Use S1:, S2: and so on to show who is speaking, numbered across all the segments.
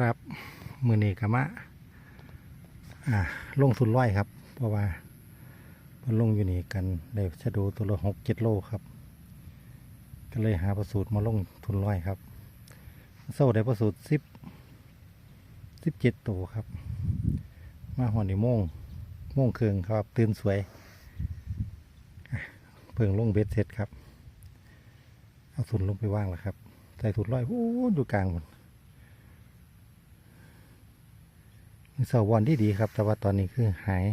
S1: ครับมือนี้กะมะอ่าลงทุนร้อยครับ เพราะว่ามันลงอยู่นี่กันได้ชะดูตัวละหกเจ็ดโลครับ ก็เลยหาประสูตรมาลงทุนร้อยครับโซ่ได้ประสูตรสิบสิบเจ็ดตัวครับ มาหอนี่โมงโมงเคืองครับตื่นสวยเพิ่งลงเบ็ดเสร็จครับ เอาทุนลงไปว่างแล้วครับ ใส่ทุนร้อยโอ้อยู่กลางหมด มี เสาวันที่ดีครับ แต่ว่าตอนนี้คือหาย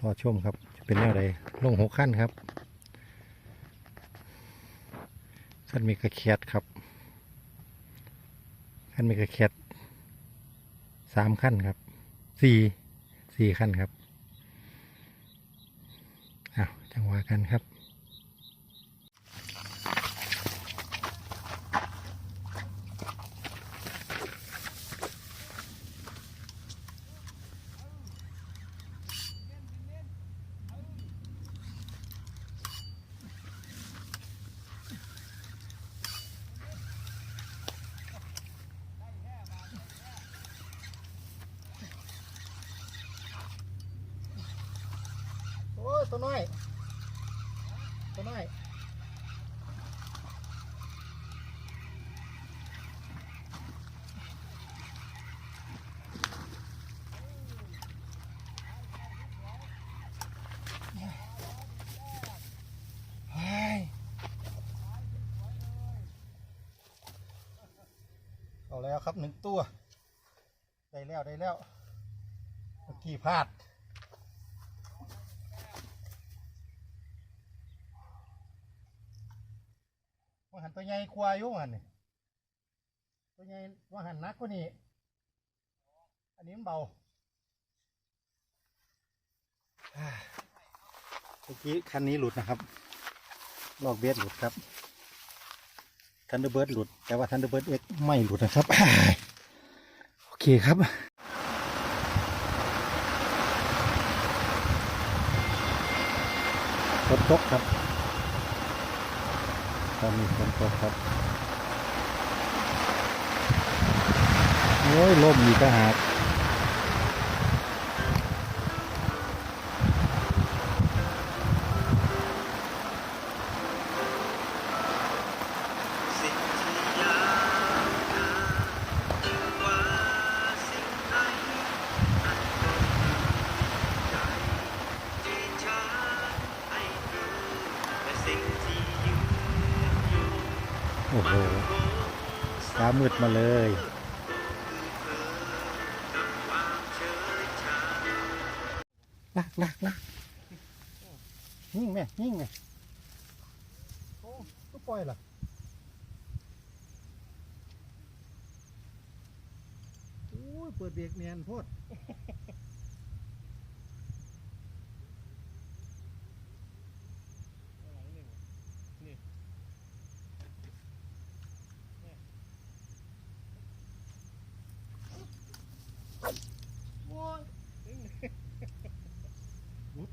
S1: รอชมครับ จะเป็นแนวใดลงหกขั้นครับขั้นมีกระเคียดครับขั้นมีกระเคียดสามขั้นครับสี่สี่ขั้นครับอ้าวจังหวะกันครับ โอ้ย ตัวน้อย ตัวน้อยเฮ้ยเอาแล้วครับหนึ่งตัว ได้แล้วได้แล้วเมื่อกี้พลาด หันตัวใหญ่ควายอยู่หันนี่ตัวใหญ่ว่าหันนักกว่านี้อันนี้มันเบาเมื่อกี้คันนี้หลุดนะครับ ลอกเบสหลุดครับทันเดอร์เบิร์ดหลุด แต่ว่าทันเดอร์เบิร์ดเอ็กไม่หลุดนะครับ โอเคครับฝนตกครับ ตอนนี้ฝนตกครับโอ้ยลมอีกทหา
S2: ก มื
S1: ดมาเลย
S2: กับความเฉยชา
S1: ลักลักลักยิ่งไหมยิ่งไหมโอ้ก็ปล่อยล่ะโอ้ยเปิดเบรกเนียนโพด โอ้ยบุด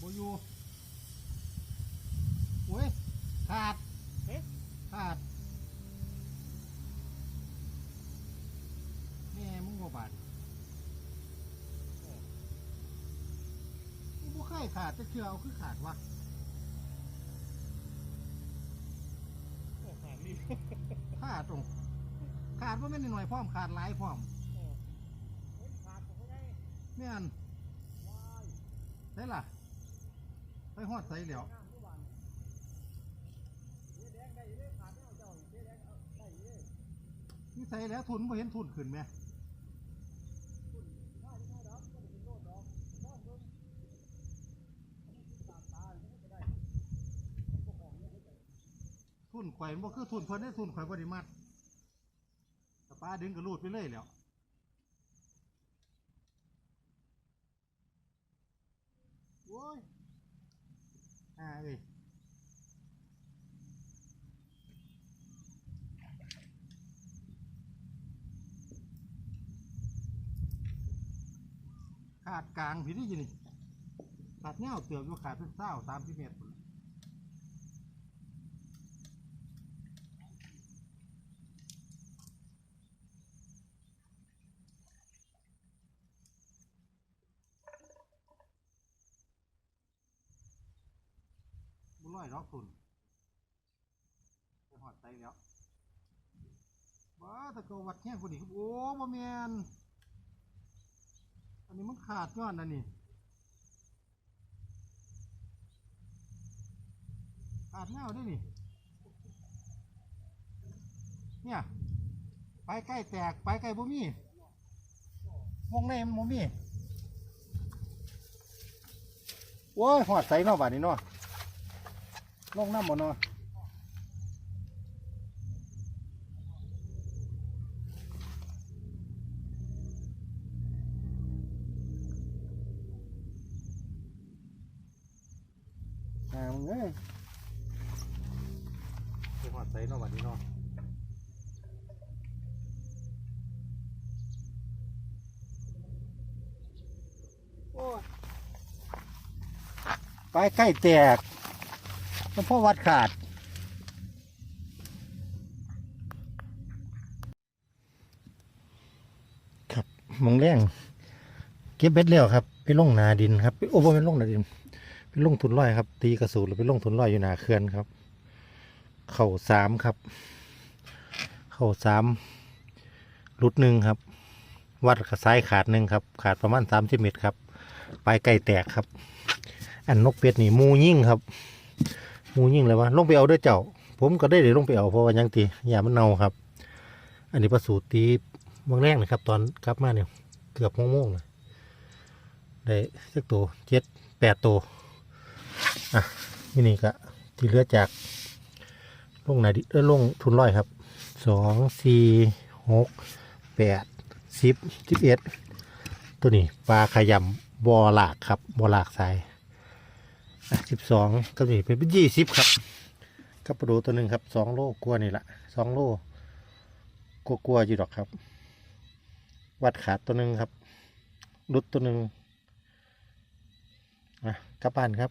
S1: บอยู่โอ้ย ขาดขาดแม่มึงบ่บาดมึงบ่เคย ขาดจะเชื่อเอาคือขาดวะขาดตรง ขาดว่าไม่นหน่อยๆพร้อมขาดหลายพร้อมแม่นได้ล่ะไปหอดใส่เหลียวนี่ใส่แล้วทุนไ่เห็นทุนขึ้นไหม ทุนข่อยมันบ่คือทุนเพิ่นได้ทุนข่อยบ่ได้มัดแต่ป้าดึงกระลูดไปเลยแล้วโว้ยอ่าเอ้ยขาดกลางพี่ได้ยินนี่ขาดเงาเตือบอยู่ขาดเป็นเศร้าสามสิบเมตร อยรอกคุณไปหอดไตแล้วว้าตะโกวัดแค่คนนี้โอ้บ่แมนอันนี้มันขาดย้อนนะนี่ขาดเงาด้วยนี่เนี่ยไปใกล้แตกไปใกล้บ่มีวงในมันบ่มีโอ้ยหอดใส่เนาะบาดนี้เนาะ ลงน้ำบ่เนาะอ่ามึงเอ้ยไปหอดใส่เนาะบาดนี้เนาะไปใกล้แตก แล้วพ่อวัดขาด ครับมองแรงเก็บเบ็ดแล้วครับ ไปลงนาดินครับโอ้โหเป็นลงนาดินไปลงทุนร้อยครับตีกระสูนหรือไปลงทุนร้อยอยู่หนาเขื่อนครับ เข่าสามครับ เข่าสามรุดหนึ่งครับ วัดกระซ้ายขาดหนึ่งครับ ขาดประมาณสามสิบเมตรครับไปไก่แตกครับ อันนกเป็ดนี่มูยิ่งครับ มูยิ่งเลยวะลงไปเอาด้วยเจ้า ผมก็ได้เลยลงไปเอาเพราะว่ายังตีอย่ามันเน่าครับ อันนี้ประสูติตีเมืองแรกนะครับ ตอนกลับมาเนี่ยเกือบโมงๆเลยได้สักตัวเจ็ดแปดตัวอะนี่นี่ก็ที่เหลือจากลงไหนดิเออลงทุนร้อยครับสองสี่หกแปดสิบสิบเอ็ดตัวนี้ปลาขยำบอหลากครับบอหลากสาย สิบสองก็นี่เป็นยี่สิบครับกับปลาดูตัวหนึ่งครับสองโลกลัวนี่ละสองโลกลัวกลัวอยู่ดอกครับ วัดขาดตัวหนึ่งครับรุดตัวหนึ่งอะกลับบ้านครับ